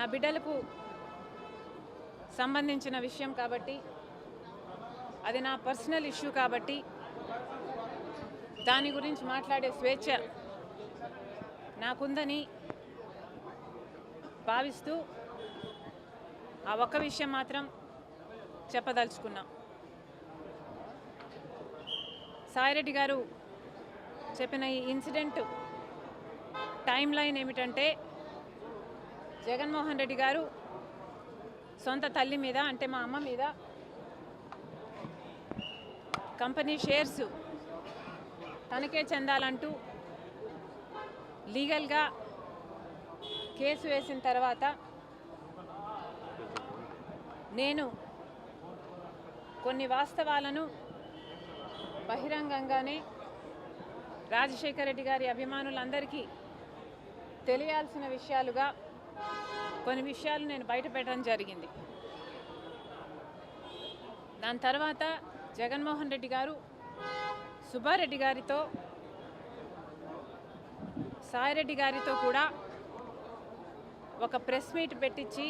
నా బిడ్డలకు సంబంధించిన విషయం కాబట్టి అది నా పర్సనల్ ఇష్యూ కాబట్టి దాని గురించి మాట్లాడే స్వేచ్ఛ నాకుందని భావిస్తూ ఆ ఒక్క విషయం మాత్రం చెప్పదలుచుకున్నా. సాయిరెడ్డి గారు చెప్పిన ఈ ఇన్సిడెంట్ టైం లైన్ ఏమిటంటే జగన్మోహన్ రెడ్డి గారు సొంత తల్లి మీద అంటే మా అమ్మ మీద కంపెనీ షేర్స్ తనకే చెందాలంటూ లీగల్గా కేసు వేసిన తర్వాత నేను కొన్ని వాస్తవాలను బహిరంగంగానే రాజశేఖర రెడ్డి గారి అభిమానులందరికీ తెలియాల్సిన విషయాలుగా కొన్ని విషయాలు నేను బయట పెట్టడం జరిగింది. దాని తర్వాత జగన్మోహన్ రెడ్డి గారు సుబ్బారెడ్డి గారితో సాయిరెడ్డి గారితో కూడా ఒక ప్రెస్ మీట్ పెట్టించి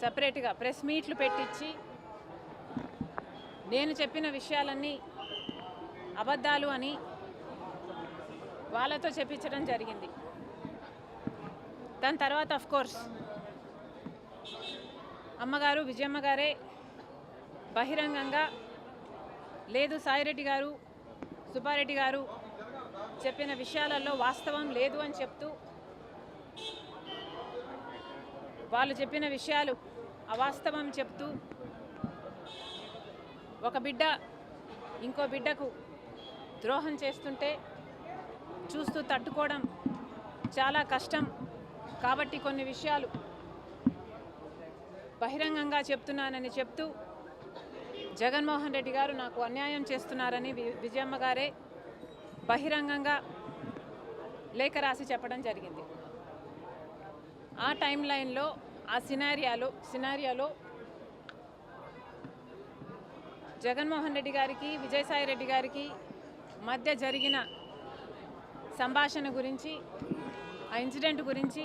సపరేట్గా ప్రెస్ మీట్లు పెట్టించి నేను చెప్పిన విషయాలన్నీ అబద్ధాలు అని వాళ్ళతో చెప్పించడం జరిగింది. దాని తర్వాత అఫ్ కోర్స్ అమ్మగారు విజయమ్మ గారే బహిరంగంగా లేదు సాయిరెడ్డి గారు సుబ్బారెడ్డి గారు చెప్పిన విషయాలలో వాస్తవం లేదు అని చెప్తూ వాళ్ళు చెప్పిన విషయాలు అవాస్తవం చెప్తూ ఒక బిడ్డ ఇంకో బిడ్డకు ద్రోహం చేస్తుంటే చూస్తూ తట్టుకోవడం చాలా కష్టం. కాబట్టి కొన్ని విషయాలు బహిరంగంగా చెప్తున్నానని చెప్తూ జగన్మోహన్ రెడ్డి గారు నాకు అన్యాయం చేస్తున్నారని వి- విజయమ్మ గారే బహిరంగంగా లేఖ రాసి చెప్పడం జరిగింది. ఆ టైం లైన్లో ఆ సినారియాలో సినారియాలో జగన్మోహన్ రెడ్డి గారికి విజయసాయి రెడ్డి గారికి మధ్య జరిగిన సంభాషణ గురించి ఆ ఇన్సిడెంట్ గురించి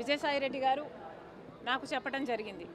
విజయసాయి రెడ్డి గారు నాకు చెప్పడం జరిగింది.